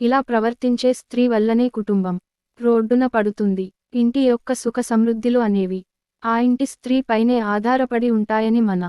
ఇలా ప్రవర్తించే స్త్రీ వల్లనే కుటుంబం రోడ్డున పడుతుంది. ఇంటి యొక్క సుఖ సమృద్ధిలు అనేవి ఆ ఇంటి స్త్రీ పైనే ఆధారపడి ఉంటాయని మన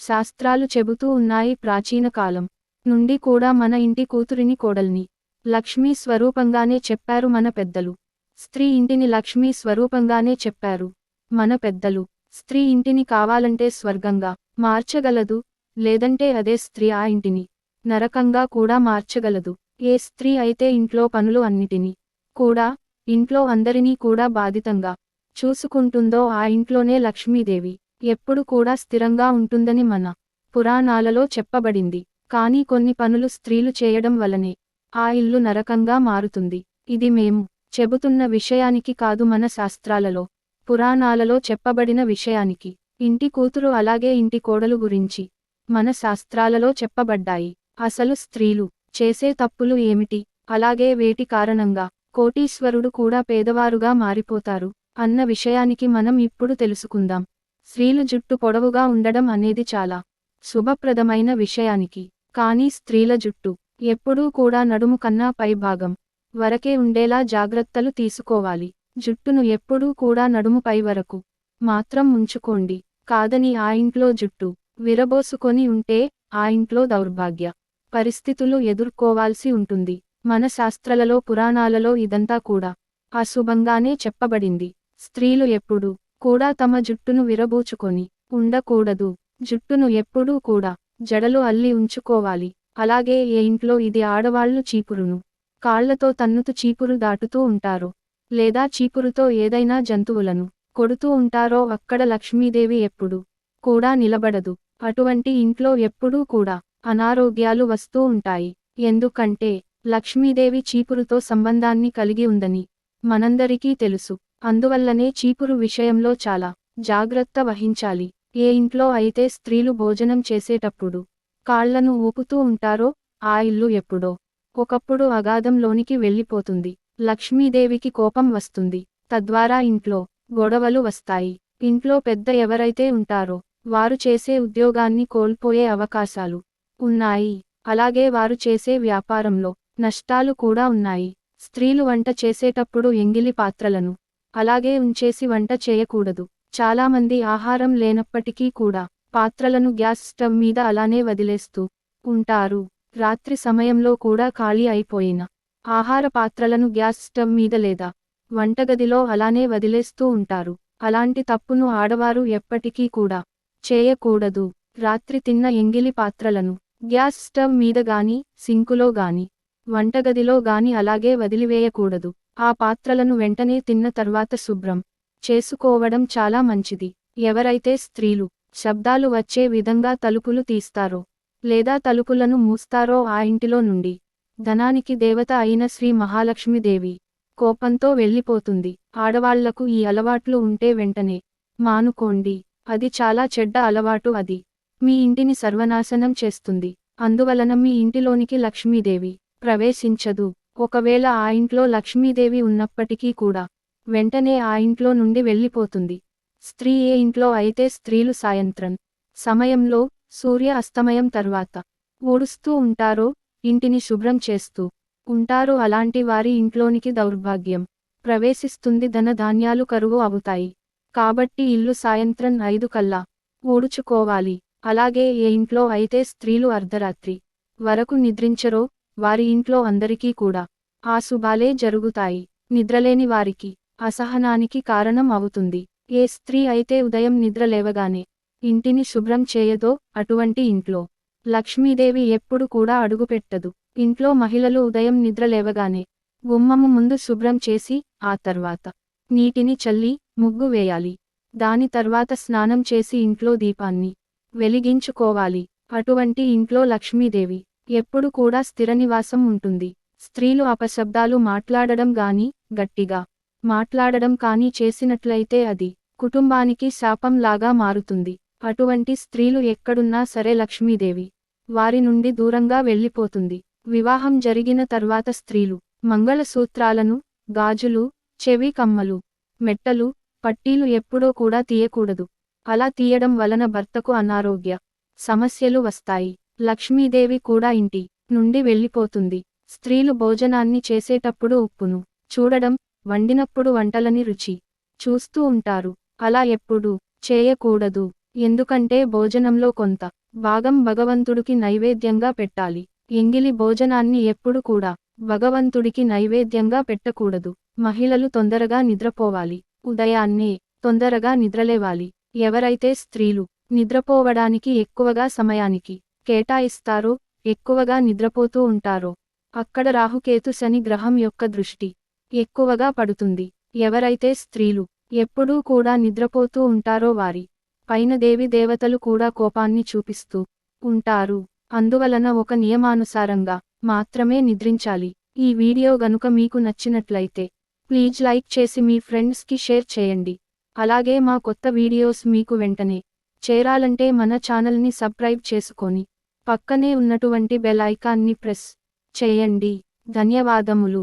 శాస్త్రాలు చెబుతూ ఉన్నాయి. ప్రాచీన కాలం నుండి కూడా మన ఇంటి కూతురిని కోడల్ని లక్ష్మీ స్వరూపంగానే చెప్పారు మన పెద్దలు. స్త్రీ ఇంటిని లక్ష్మీ స్వరూపంగానే చెప్పారు మన పెద్దలు. స్త్రీ ఇంటిని కావాలంటే స్వర్గంగా మార్చగలదు లేదంటే అదే స్త్రీ ఆ ఇంటిని నరకంగా కూడా మార్చగలదు. ఏ స్త్రీ అయితే ఇంట్లో పనులు అన్నిటినీ కూడా ఇంట్లో అందరినీ కూడా బాధితంగా చూసుకుంటుందో ఆ ఇంట్లోనే లక్ష్మీదేవి ఎప్పుడు కూడా స్థిరంగా ఉంటుందని మన పురాణాలలో చెప్పబడింది. కానీ కొన్ని పనులు స్త్రీలు చేయడం వలనే ఆ ఇల్లు నరకంగా మారుతుంది. ఇది మేము చెబుతున్న విషయానికి కాదు మన శాస్త్రాలలో పురాణాలలో చెప్పబడిన విషయానికి. ఇంటి కూతురు అలాగే ఇంటి కోడలు గురించి మన శాస్త్రాలలో చెప్పబడ్డాయి. అసలు స్త్రీలు చేసే తప్పులు ఏమిటి? అలాగే వేటి కారణంగా? కోటీశ్వరుడు కూడా పేదవారుగా మారిపోతారు. అన్న విషయానికి మనం ఇప్పుడు తెలుసుకుందాం. స్త్రీలు జుట్టు పొడవుగా ఉండడం అనేది చాలా శుభప్రదమైన విషయానికి. కానీ స్త్రీల జుట్టు ఎప్పుడూ కూడా నడుము కన్నా పై భాగం వరకే ఉండేలా జాగ్రత్తలు తీసుకోవాలి. జుట్టును ఎప్పుడూ కూడా నడుము పై వరకు మాత్రం ఉంచుకోండి. కాదని ఆ ఇంట్లో జుట్టు విరబోసుకొని ఉంటే ఆ ఇంట్లో దౌర్భాగ్య పరిస్థితులు ఎదుర్కోవాల్సి ఉంటుంది. మన శాస్త్రలలో పురాణాలలో ఇదంతా కూడా అశుభంగానే చెప్పబడింది. స్త్రీలు ఎప్పుడు కూడా తమ జుట్టును విరబూచుకొని ఉండకూడదు. జుట్టును ఎప్పుడూ కూడా జడలు అల్లి ఉంచుకోవాలి. అలాగే ఏ ఇంట్లో ఇది ఆడవాళ్ళు చీపురును కాళ్ళతో తన్నుతు చీపురు దాటుతూ ఉంటారో. లేదా చీపురుతో ఏదైనా జంతువులను కొడుతూ ఉంటారో అక్కడ లక్ష్మీదేవి ఎప్పుడు కూడా నిలబడదు. అటువంటి ఇంట్లో ఎప్పుడూ కూడా అనారోగ్యాలు వస్తూ ఉంటాయి. ఎందుకంటే లక్ష్మీదేవి చీపురుతో సంబంధాన్ని కలిగి ఉందని మనందరికీ తెలుసు. అందువల్లనే చీపురు విషయంలో చాలా జాగ్రత్త వహించాలి. ఏ ఇంట్లో అయితే స్త్రీలు భోజనం చేసేటప్పుడు కాళ్ళను ఊపుతూ ఉంటారో ఆ ఇల్లు ఎప్పుడో ఒకప్పుడు అగాధంలోనికి వెళ్ళిపోతుంది. లక్ష్మీదేవికి కోపం వస్తుంది. తద్వారా ఇంట్లో గొడవలు వస్తాయి. ఇంట్లో పెద్ద ఎవరైతే ఉంటారో వారు చేసే ఉద్యోగాన్ని కోల్పోయే అవకాశాలు ఉన్నాయి. అలాగే వారు చేసే వ్యాపారంలో నష్టాలు కూడా ఉన్నాయి. స్త్రీలు వంట చేసేటప్పుడు ఎంగిలి పాత్రలను అలాగే ఉంచేసి వంట చేయకూడదు. చాలామంది ఆహారం లేనప్పటికీ కూడా పాత్రలను గ్యాస్ స్టవ్ మీద అలానే వదిలేస్తూ ఉంటారు. రాత్రి సమయంలో కూడా ఖాళీ అయిపోయిన ఆహార పాత్రలను గ్యాస్ స్టవ్ మీద లేదా వంటగదిలో అలానే వదిలేస్తూ ఉంటారు. అలాంటి తప్పును ఆడవారు ఎప్పటికీ కూడా చేయకూడదు. రాత్రి తిన్న ఎంగిలి పాత్రలను గ్యాస్ స్టవ్ మీద గాని సింకులో గాని వంటగదిలో గాని అలాగే వదిలివేయకూడదు. ఆ పాత్రలను వెంటనే తిన్న తర్వాత శుభ్రం చేసుకోవడం చాలా మంచిది. ఎవరైతే స్త్రీలు శబ్దాలు వచ్చే విధంగా తలుపులు తీస్తారో లేదా తలుపులను మూస్తారో ఆ ఇంటిలో నుండి ధనానికి దేవత అయిన శ్రీ మహాలక్ష్మీదేవి కోపంతో వెళ్ళిపోతుంది. ఆడవాళ్ళకు ఈ అలవాట్లు ఉంటే వెంటనే మానుకోండి. అది చాలా చెడ్డ అలవాటు అది. మీ ఇంటిని సర్వనాశనం చేస్తుంది. అందువలన మీ ఇంటిలోనికి లక్ష్మీదేవి ప్రవేశించదు. ఒకవేళ ఆ ఇంట్లో లక్ష్మీదేవి ఉన్నప్పటికీ కూడా వెంటనే ఆ ఇంట్లో నుండి వెళ్ళిపోతుంది. స్త్రీ ఏ ఇంట్లో అయితే స్త్రీలు సాయంత్రం సమయంలో సూర్య అస్తమయం తర్వాత ఊడుస్తూ ఉంటారో ఇంటిని శుభ్రం చేస్తూ ఉంటారో అలాంటి వారి ఇంట్లోనికి దౌర్భాగ్యం ప్రవేశిస్తుంది. ధన ధాన్యాలు కరువు అవుతాయి. కాబట్టి ఇల్లు సాయంత్రం ఐదు కల్లా ఊడుచుకోవాలి. అలాగే ఏ ఇంట్లో అయితే స్త్రీలు అర్ధరాత్రి వరకు నిద్రించరో వారి ఇంట్లో అందరికీ కూడా ఆ శుభాలే జరుగుతాయి. నిద్రలేని వారికి అసహనానికి కారణం అవుతుంది. ఏ స్త్రీ అయితే ఉదయం నిద్ర లేవగానే ఇంటిని శుభ్రం చేయదో అటువంటి ఇంట్లో లక్ష్మీదేవి ఎప్పుడు కూడా అడుగుపెట్టదు. ఇంట్లో మహిళలు ఉదయం నిద్ర లేవగానే గుమ్మము ముందు శుభ్రం చేసి ఆ తర్వాత నీటిని చల్లి ముగ్గు వేయాలి. దాని తర్వాత స్నానం చేసి ఇంట్లో దీపాన్ని వెలిగించుకోవాలి. అటువంటి ఇంట్లో లక్ష్మీదేవి ఎప్పుడు కూడా స్థిర నివాసం ఉంటుంది. స్త్రీలు అపశబ్దాలు మాట్లాడడం గాని గట్టిగా మాట్లాడడం కానీ చేసినట్లయితే అది కుటుంబానికి శాపంలాగా మారుతుంది. అటువంటి స్త్రీలు ఎక్కడున్నా సరే లక్ష్మీదేవి వారి నుండి దూరంగా వెళ్ళిపోతుంది. వివాహం జరిగిన తర్వాత స్త్రీలు మంగళసూత్రాలను గాజులు చెవి కమ్మలు మెట్టలు పట్టీలు ఎప్పుడో కూడా తీయకూడదు. అలా తీయడం వలన భర్తకు అనారోగ్య సమస్యలు వస్తాయి. లక్ష్మీదేవి కూడా ఇంటి నుండి వెళ్ళిపోతుంది. స్త్రీలు భోజనాన్ని చేసేటప్పుడు ఉప్పును చూడడం వండినప్పుడు వంటలని రుచి చూస్తూ ఉంటారు. అలా ఎప్పుడు చేయకూడదు. ఎందుకంటే భోజనంలో కొంత భాగం భగవంతుడికి నైవేద్యంగా పెట్టాలి. ఎంగిలి భోజనాన్ని ఎప్పుడు కూడా భగవంతుడికి నైవేద్యంగా పెట్టకూడదు. మహిళలు తొందరగా నిద్రపోవాలి. ఉదయాన్నే తొందరగా నిద్రలేవాలి. ఎవరైతే స్త్రీలు నిద్రపోవడానికి ఎక్కువగా సమయానికి కేటాయిస్తారో ఎక్కువగా నిద్రపోతూ ఉంటారో అక్కడ రాహుకేతు శని గ్రహం యొక్క దృష్టి ఎక్కువగా పడుతుంది. ఎవరైతే స్త్రీలు ఎప్పుడూ కూడా నిద్రపోతూ ఉంటారో వారి పైన దేవి దేవతలు కూడా కోపాన్ని చూపిస్తూ ఉంటారు. అందువలన ఒక నియమానుసారంగా మాత్రమే నిద్రించాలి. ఈ వీడియో గనుక మీకు నచ్చినట్లయితే ప్లీజ్ లైక్ చేసి మీ ఫ్రెండ్స్కి షేర్ చేయండి. అలాగే మా కొత్త వీడియోస్ మీకు వెంటనే చేరాలంటే మన ఛానల్ని సబ్స్క్రైబ్ చేసుకొని పక్కనే ఉన్నటువంటి బెల్ ఐకాన్ని ప్రెస్ చేయండి. ధన్యవాదములు.